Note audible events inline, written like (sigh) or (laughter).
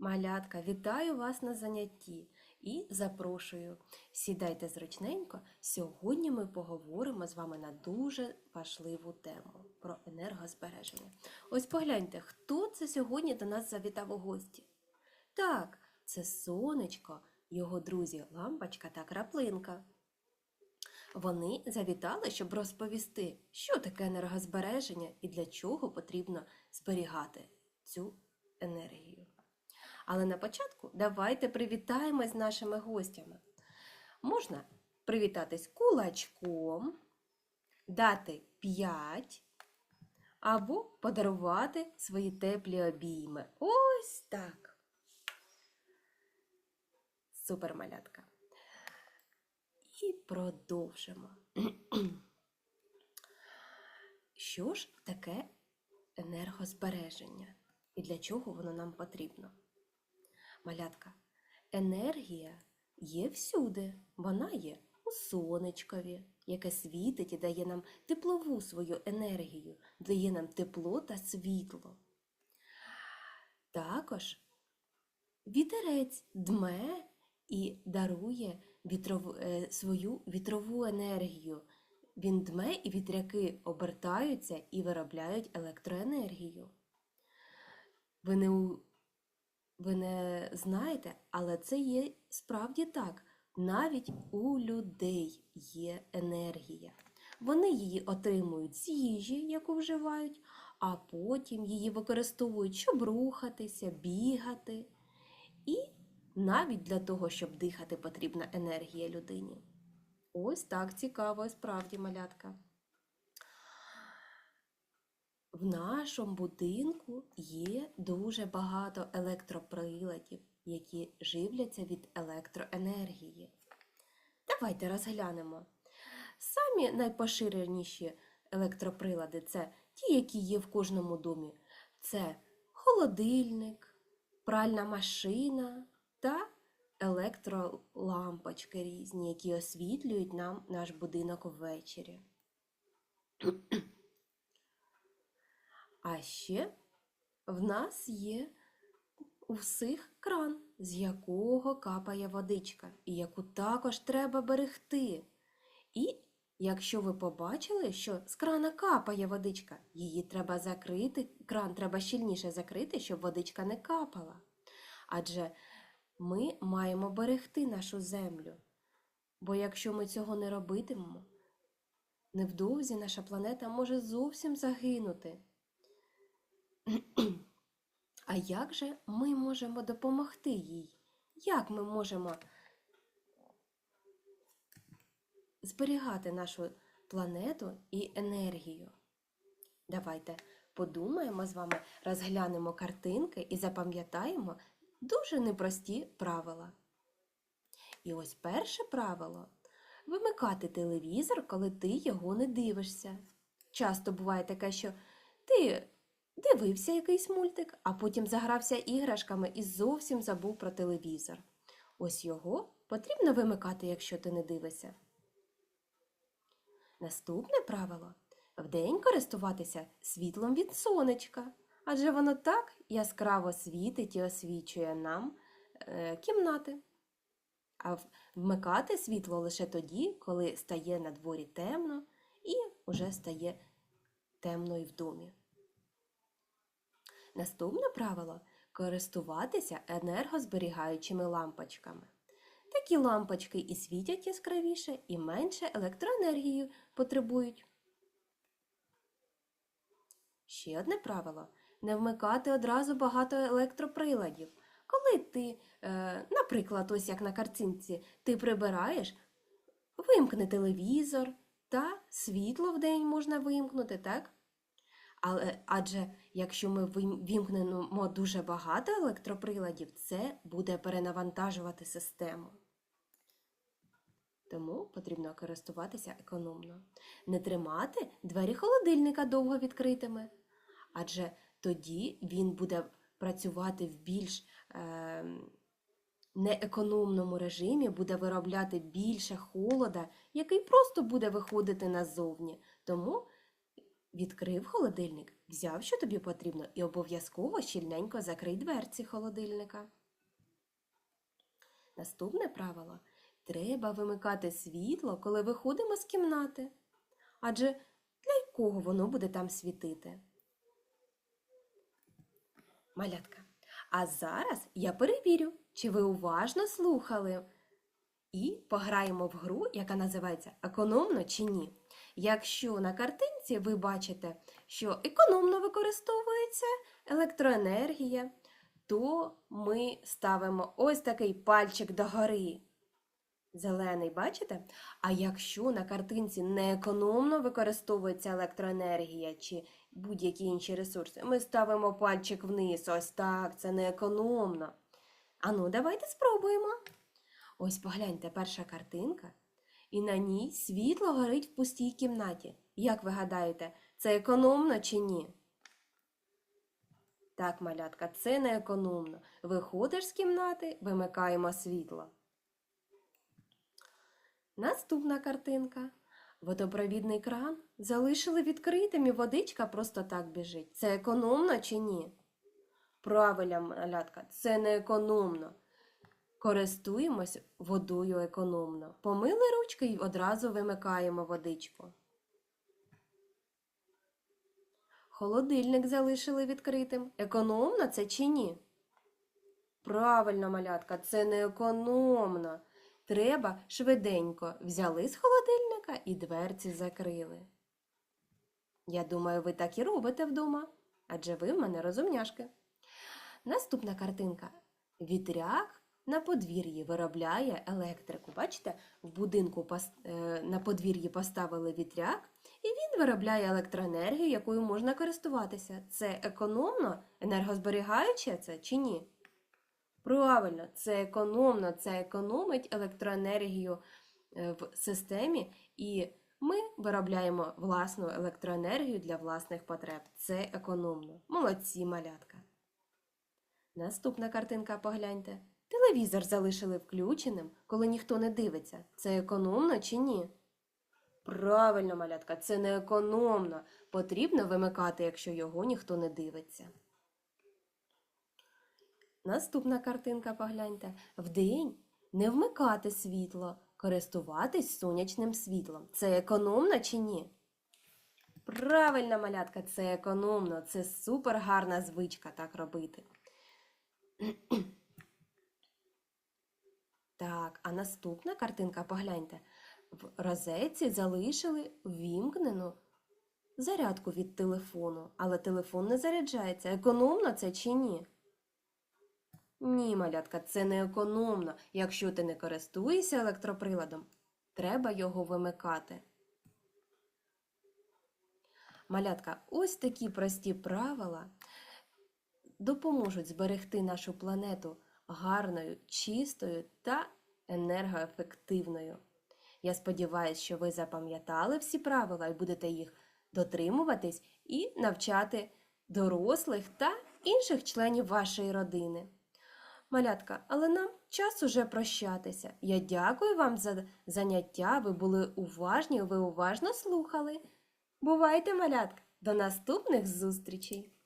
Малятка, вітаю вас на занятті і запрошую. Сідайте зручненько. Сьогодні ми поговоримо з вами на дуже важливу тему про енергозбереження. Ось погляньте, хто це сьогодні до нас завітав у гості? Так, це сонечко, його друзі лампочка та краплинка. Вони завітали, щоб розповісти, що таке енергозбереження і для чого потрібно зберігати цю енергію. Але на початку давайте привітаємось з нашими гостями. Можна привітатись кулачком, дати 5 або подарувати свої теплі обійми. Ось так. Супер малятка. І продовжимо. (clears throat) Що ж таке енергозбереження і для чого воно нам потрібно? Малятка, енергія є всюди. Вона є у сонечкові, яке світить і дає нам теплову свою енергію, дає нам тепло та світло. Також вітерець дме і дарує вітров... е, свою вітрову енергію. Він дме і вітряки обертаються і виробляють електроенергію. Ви не, ви не знаєте, але це є справді так. Навіть у людей є енергія. Вони її отримують з їжі, яку вживають, а потім її використовують, щоб рухатися, бігати. І навіть для того, щоб дихати, потрібна енергія людині. Ось так цікаво, справді, малятка. В нашому будинку є дуже багато електроприладів, які живляться від електроенергії. Давайте розглянемо. Самі найпоширеніші електроприлади це ті, які є в кожному домі. Це холодильник, пральна машина та електролампочки різні, які освітлюють нам наш будинок ввечері. (clears throat) А ще в нас є у всіх кран, з якого капає водичка, і яку також треба берегти. І якщо ви побачили, що з крана капає водичка, її треба закрити, кран треба щільніше закрити, щоб водичка не капала. Адже ми маємо берегти нашу землю. Бо якщо ми цього не робитимемо, невдовзі наша планета може зовсім загинути. А як же ми можемо допомогти їй? Як ми можемо зберігати нашу планету і енергію? Давайте подумаємо з вами, розглянемо картинки і запам'ятаємо дуже непрості правила. І ось перше правило вимикати телевізор, коли ти його не дивишся. Часто буває таке, що ти дивився якийсь мультик, а потім загрався іграшками і зовсім забув про телевізор. Ось його потрібно вимикати, якщо ти не дивишся. Наступне правило вдень користуватися світлом від сонечка, адже воно так яскраво світить і освічує нам е, кімнати. А вмикати світло лише тоді, коли стає на дворі темно і вже стає темно і в домі. Наступне правило користуватися енергозберігаючими лампочками. Такі лампочки і світять яскравіше, і менше електроенергії потребують. Ще одне правило не вмикати одразу багато електроприладів. Коли ти, е, наприклад, ось як на картинці, ти прибираєш, вимкни телевізор та світло в день можна вимкнути, так? Але адже якщо ми вімкнемо дуже багато електроприладів, це буде перенавантажувати систему. Тому потрібно користуватися економно. Не тримати двері холодильника довго відкритими, адже тоді він буде працювати в більш е, неекономному режимі, буде виробляти більше холода, який просто буде виходити назовні. Тому відкрив холодильник, взяв, що тобі потрібно, і обов'язково щільненько закрий дверці холодильника. Наступне правило треба вимикати світло, коли виходимо з кімнати. Адже для кого воно буде там світити? Малятка. А зараз я перевірю, чи ви уважно слухали. І пограємо в гру, яка називається економно чи ні. Якщо на картинці ви бачите, що економно використовується електроенергія, то ми ставимо ось такий пальчик догори. Зелений, бачите? А якщо на картинці неекономно використовується електроенергія чи будь-які інші ресурси, ми ставимо пальчик вниз. Ось так, це неекономно. Ану, давайте спробуємо. Ось погляньте, перша картинка, і на ній світло горить в пустій кімнаті. Як ви гадаєте, це економно чи ні? Так, малятка, це не економно. Виходиш з кімнати, вимикаємо світло. Наступна картинка. Водопровідний кран залишили відкритим і водичка просто так біжить. Це економно чи ні? Правильно, малятка, це не економно. Користуємось водою економно. Помили ручки і одразу вимикаємо водичку. Холодильник залишили відкритим. Економно це чи ні? Правильно, малятка, це не економно. Треба швиденько взяли з холодильника і дверці закрили. Я думаю, ви так і робите вдома, адже ви в мене розумняшки. Наступна картинка. Вітряк на подвір'ї виробляє електрику. Бачите, в будинку е, на подвір'ї поставили вітряк, і він виробляє електроенергію, якою можна користуватися. Це економно, енергозберігаюче це чи ні? Правильно, це економно, це економить електроенергію е, в системі, і ми виробляємо власну електроенергію для власних потреб. Це економно. Молодці, малятка. Наступна картинка погляньте. Телевізор залишили включеним, коли ніхто не дивиться. Це економно чи ні? Правильно, малятка, це не економно. Потрібно вимикати, якщо його ніхто не дивиться. Наступна картинка погляньте. Вдень не вмикати світло, користуватись сонячним світлом. Це економно чи ні? Правильно, малятка, це економно. Це супер гарна звичка так робити. (clears throat) Так, а наступна картинка, погляньте. В розетці залишили ввімкнену зарядку від телефону, але телефон не заряджається. Економно це чи ні? Ні, малятка, це не економно. Якщо ти не користуєшся електроприладом, треба його вимикати. Малятка, ось такі прості правила допоможуть зберегти нашу планету гарною, чистою та енергоефективною. Я сподіваюся, що ви запам'ятали всі правила і будете їх дотримуватись і навчати дорослих та інших членів вашої родини. Малятка, але нам час уже прощатися. Я дякую вам за заняття. Ви були уважні, ви уважно слухали. Бувайте, малятка, до наступних зустрічей!